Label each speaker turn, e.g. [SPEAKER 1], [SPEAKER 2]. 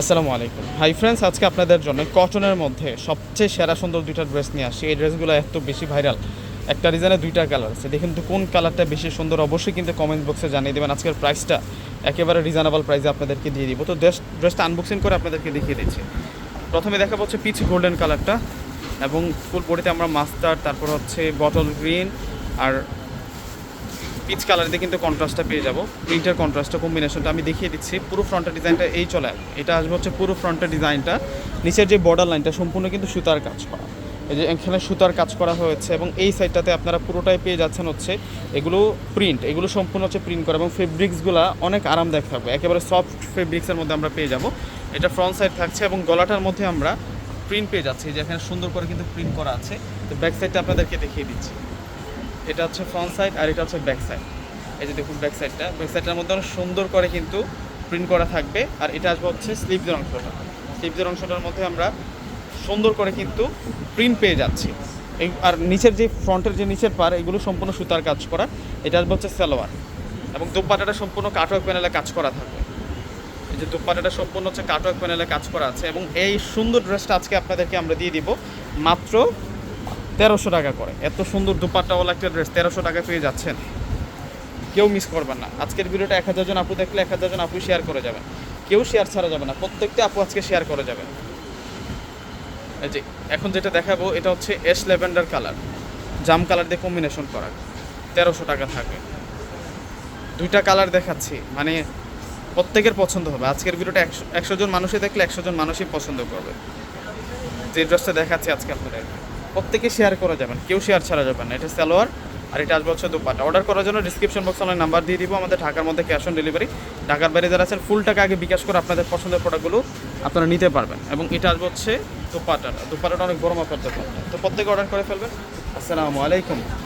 [SPEAKER 1] আসসালামু আলাইকুম। Hi friends আজকে আপনাদের জন্য কটনের মধ্যে সবচেয়ে সেরা সুন্দর দুইটা ড্রেস নিয়ে আসি এই ড্রেসগুলো এত বেশি ভাইরাল একটা ডিজাইনে দুইটা কালার আছে। দেখুন তো কোন কালারটা বেশি সুন্দর, অবশ্যই কিন্তু কমেন্ট বক্সে জানিয়ে দেবেন। আজকের প্রাইসটা একেবারে রিজনেবল প্রাইসে আপনাদেরকে দিয়ে দিব। তো ড্রেস ড্রেসটা আনবক্সিং করে আপনাদেরকে দেখিয়ে দিচ্ছি। প্রথমে দেখা হচ্ছে পিচ গোল্ডেন কালারটা এবং ফুল বডিতে আমরা মাস্টার তারপর হচ্ছে বটল গ্রিন আর পিচ কালার কিন্তু কন্ট্রাস্টটা পেয়ে যাব। প্রিন্টের কন্ট্রাস্টটা কম্বিনেশনটা আমি দেখিয়ে দিচ্ছি। পুরো ফ্রন্টের ডিজাইনটা এই চলে। এটা আসবে হচ্ছে পুরো ফ্রন্টের ডিজাইনটা নিচের যে বর্ডার লাইনটা সম্পূর্ণ কিন্তু সুতার কাজ করা। এই যে এখানে সুতার কাজ করা হয়েছে এবং এই সাইডটাতে আপনারা পুরোটাই পেয়ে যাচ্ছেন হচ্ছে এগুলো প্রিন্ট এগুলো সম্পূর্ণ হচ্ছে প্রিন্ট করা এবং ফেব্রিক্সগুলো অনেক আরামদায়ক থাকবে। একেবারে সফট ফেব্রিক্সের মধ্যে আমরা পেয়ে যাব। এটা ফ্রন্ট সাইড থাকছে এবং গলাটার মধ্যে আমরা প্রিন্ট পেয়ে যাচ্ছি। যে এখানে সুন্দর করে কিন্তু প্রিন্ট করা আছে। তো ব্যাক সাইডটা আপনাদেরকে দেখিয়ে দিচ্ছি। এটা হচ্ছে ফ্রন্ট সাইড আর এটা হচ্ছে ব্যাক সাইড এই যে দেখুন ব্যাক সাইডটা ব্যাক সাইডটার মধ্যে অনেক সুন্দর করে কিন্তু প্রিন্ট করা থাকবে। আর এটা আসবে হচ্ছে স্লিভসের অংশটা স্লিভসের অংশটার মধ্যে আমরা সুন্দর করে কিন্তু প্রিন্ট পেয়ে যাচ্ছি। এই আর নিচের যে ফ্রন্টের যে নিচের পার এগুলো সম্পূর্ণ সুতার কাজ করা। এটা আসবে হচ্ছে সালোয়ার। এবং দোপাটাটা সম্পূর্ণ কাটওয়ার্ক প্যানেলে কাজ করা থাকবে। এই যে দোপাটাটা সম্পূর্ণ হচ্ছে কাটওয়ার্ক প্যানেলে কাজ করা আছে। এবং এই সুন্দর ড্রেসটা আজকে আপনাদেরকে আমরা দিয়ে দিব। মাত্র তেরোশো টাকা করে। এত সুন্দর দুপাট্টাওয়ালা একটা ড্রেস তেরোশো টাকা পেয়ে যাচ্ছেন। কেউ মিস করবেন না। আজকের ভিডিওটা এক হাজার জন আপু দেখলে এক হাজার জন আপু শেয়ার করে যাবেন। কেউ শেয়ার ছাড়া যাবে না। প্রত্যেকটা আপু আজকে শেয়ার করে যাবেন। এই যে, এখন যেটা দেখাবো, এটা হচ্ছে এস ল্যাভেন্ডার কালার জাম কালার দিয়ে কম্বিনেশন করা। তেরোশো টাকা থাকবে। দুইটা কালার দেখাচ্ছি। মানে প্রত্যেকের পছন্দ হবে। আজকের ভিডিওটা একশো একশো জন মানুষই দেখলে একশো জন মানুষই পছন্দ করবে। যে ড্রেসটা দেখাচ্ছি আজকে আপনাদের প্রত্যেকে শেয়ার করা যাবেন কেউ শেয়ার ছাড়া যাবেন না। এটা সালোয়ার আর এটা আসবে হচ্ছে দুপাটা। অর্ডার করার জন্য ডিসক্রিপশন বক্সে অনলাইন নাম্বার দিয়ে দিব। আমাদের ঢাকার মধ্যে ক্যাশ অন ডেলিভারি ঢাকার বাইরে যারা আছেন ফুল টাকা আগে বিকাশ করে আপনাদের পছন্দের প্রোডাক্টগুলো আপনারা নিতে পারবেন। এবং এটা আসবে হচ্ছে দুপাটাটা। দুপাটাটা অনেক বড় আপনার দোকানটা তো প্রত্যেকে অর্ডার করে ফেলবেন। আসসালামু আলাইকুম।